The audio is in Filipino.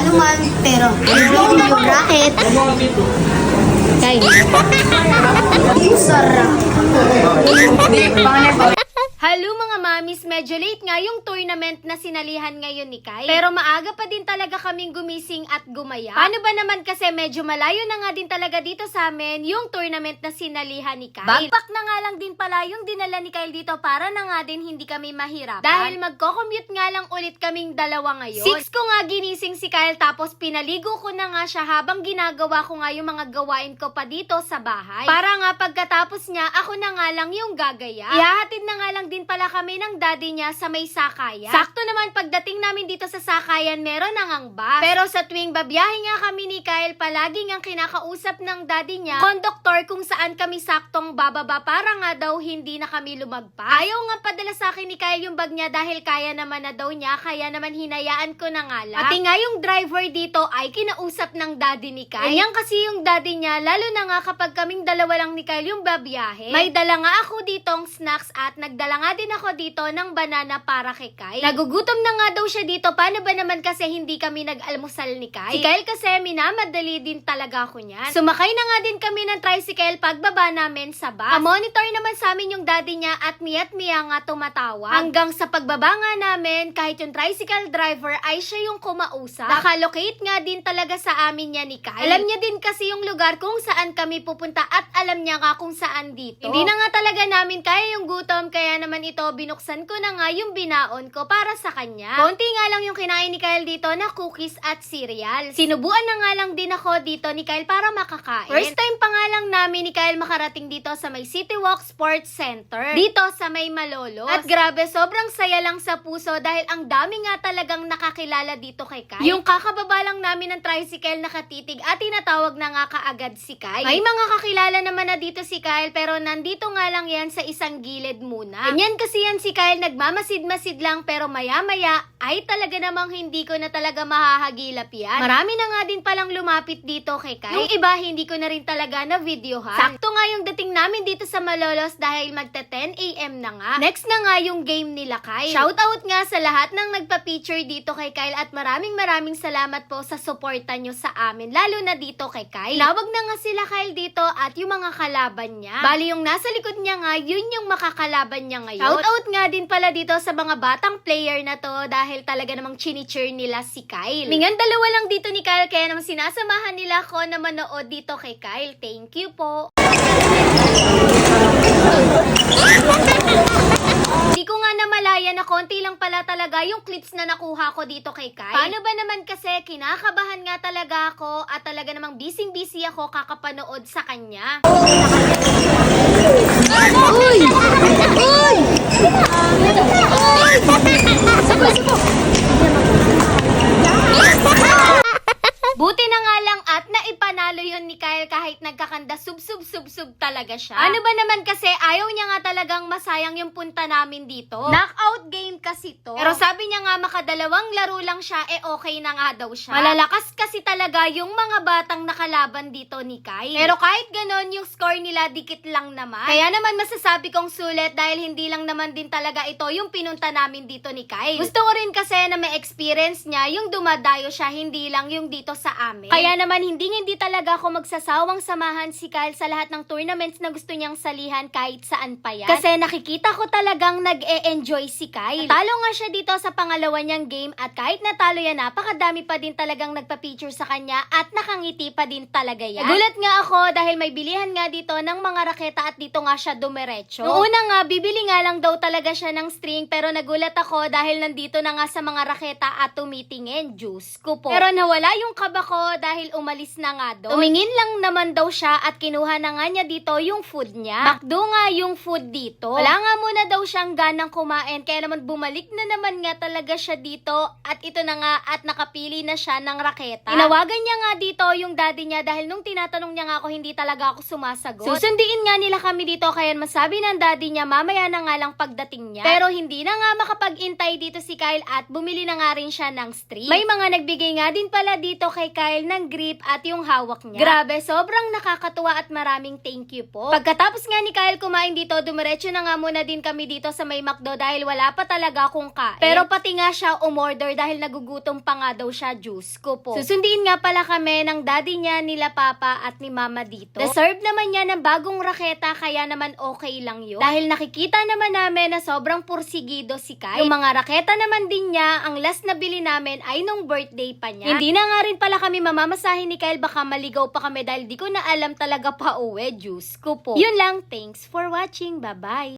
Ano man, pero I blow your rocket. Kay. Sarap. Hello mga mamis, medyo late nga yung tournament na sinalihan ngayon ni Kai. Pero maaga pa din talaga kaming gumising at gumaya. Paano ba naman kasi medyo malayo na nga din talaga dito sa amin yung tournament na sinalihan ni Kai. Backpack na nga lang din pala yung dinala ni Kyle dito para na nga din hindi kami mahirapan. Dahil magko-commute nga lang ulit kaming dalawa ngayon. Six ko nga ginising si Kyle tapos pinaligo ko na nga siya habang ginagawa ko nga yung mga gawain ko pa dito sa bahay. Para nga pagkatapos niya, ako na nga lang yung gagaya. Ihahatid na nga lang din pala kami ng daddy niya sa may sakayan. Sakto naman pagdating namin dito sa sakayan, meron na ngang bus. Pero sa tuwing babiyahe nga kami ni Kyle, palagi nga kinakausap ng daddy niya, konduktor kung saan kami saktong bababa para nga daw hindi na kami lumagpas. Ayaw nga padala sa akin ni Kyle yung bag niya dahil kaya naman na daw niya, kaya naman hinayaan ko na nga lang. Pati nga yung driver dito ay kinausap ng daddy ni Kyle. Ganyan kasi yung daddy niya, lalo na nga kapag kaming dalawa lang ni Kyle yung babiyahe. May dala nga ako ditong snacks at nagdala nga din ako dito ng banana para kay Kyle. Nagugutom na nga daw siya dito, paano ba naman kasi hindi kami nag-almusal ni Kyle? Si Kyle kasi minamadali din talaga ako niyan. Sumakay na nga din kami ng tricycle pagbaba namin sa bus. monitor naman sa amin yung daddy niya at miya't miya nga tumatawa. Hanggang sa pagbaba nga namin, kahit yung tricycle driver ay siya yung kumausap. Nakalocate nga din talaga sa amin niya ni Kyle. Alam niya din kasi yung lugar kung saan kami pupunta at alam niya nga kung saan dito. Hindi na nga talaga namin kaya yung gutom kaya naman ito binuksan ko na nga yung binaon ko para sa kanya. Konti nga lang yung kinain ni Kyle dito na cookies at cereal. Sinubuan na nga lang din ako dito ni Kyle para makakain. First time pa nga lang namin ni Kyle makarating dito sa may City Walk Sports Center. Dito sa may Malolos. At grabe, sobrang saya lang sa puso dahil ang dami nga talagang nakakilala dito kay Kyle. Yung kakababa lang namin ng tricycle nakatitig at tinatawag na nga kaagad si Kyle. May mga kakilala naman na dito si Kyle pero nandito nga lang yan sa isang gilid muna. Ganyan kasi yan si Kyle, nagmamasid-masid lang pero maya-maya ay talaga namang hindi ko na talaga mahahagilap yan. Marami na nga din palang lumapit dito kay Kyle. Yung iba hindi ko na rin talaga na videohan. Sakto nga yung dating namin dito sa Malolos dahil magta 10 a.m. na nga. Next na nga yung game nila Kyle. Shoutout nga sa lahat ng nagpa-picture dito kay Kyle at maraming maraming salamat po sa suporta nyo sa amin. Lalo na dito kay Kyle. Lawag na nga sila Kyle dito at yung mga kalaban niya. Bali yung nasa likod niya nga, yun yung makakalaban niya ngayon. Shoutout nga din pala dito sa mga batang player na to dahil talaga namang chinicheer nila si Kyle. Mingan dalawa lang dito ni Kyle kaya naman sinasamahan nila ako na manood dito kay Kyle. Thank you po. Di ko nga namalaya na konti lang pala talaga yung clips na nakuha ko dito kay Kai. Paano ba naman kasi kinakabahan nga talaga ako at talaga namang busy-busy ako kakapanood sa kanya. Uy! Uy! Buti na nga lang at naipanalo yun ni Kyle kahit nagkakanda sub-sub-sub-sub talaga siya. Ano ba naman kasi ayaw niya nga talagang masayang yung punta namin dito. Knockout game kasi to. Pero sabi niya nga makadalawang laro lang siya eh okay na nga daw siya. Malalakas kasi talaga yung mga batang nakalaban dito ni Kyle. Pero kahit ganon yung score nila dikit lang naman. Kaya naman masasabi kong sulit dahil hindi lang naman din talaga ito yung pinunta namin dito ni Kyle. Gusto ko rin kasi na may experience niya yung dumadayo siya hindi lang yung dito sa amin. Kaya naman hindi hindi talaga ako magsasawang samahan si Kyle sa lahat ng tournaments na gusto niyang salihan kahit saan pa yan. Kasi nakikita ko talagang nag-e-enjoy si Kyle. Natalo nga siya dito sa pangalawa niyang game at kahit natalo yan, napakadami pa din talagang nagpa-picture sa kanya at nakangiti pa din talaga yan. Nagulat nga ako dahil may bilihan nga dito ng mga raketa at dito nga siya dumiretso. Noong una nga, bibili nga lang daw talaga siya ng string pero nagulat ako dahil nandito na nga sa mga raketa at tumitingin. Diyos ko po. Pero nawala yung kaba ko dahil umalis na nga doon. Tumingin lang naman daw siya at kinuha na nga niya dito yung food niya. Bakdo nga yung food dito. Wala nga muna daw siyang ganang kumain kaya naman bumalik na naman nga talaga siya dito at ito na nga at nakapili na siya ng raketa. Tinawagan niya nga dito yung daddy niya dahil nung tinatanong niya nga ako hindi talaga ako sumasagot. Susundiin nga nila kami dito kaya masabi ng daddy niya mamaya na nga lang pagdating niya. Pero hindi na nga makapag-intay dito si Kyle at bumili na nga rin siya ng string. May mga nagbigay nga din pala dito kay Kyle ng grip at yung hawak niya. Grabe, sobrang nakakatuwa at maraming thank you po. Pagkatapos nga ni Kyle kumain dito, dumiretso na nga muna din kami dito sa may McDo dahil wala pa talaga akong kain. Pero pati nga siya umorder dahil nagugutom pa nga daw siya juice ko po. Susundiin nga pala kami ng daddy niya, nila papa at ni mama dito. Deserve naman niya ng bagong raketa kaya naman okay lang yun. Dahil nakikita naman namin na sobrang pursigido si Kyle. Yung mga raketa naman din niya, ang last na bili namin ay nung birthday pa niya. Hindi na nga rin pala kami mamamasahin ni Kyle, baka maligaw pa kami dahil di ko na alam talaga pa uwi, ko po. Yun lang, thanks for watching, bye-bye!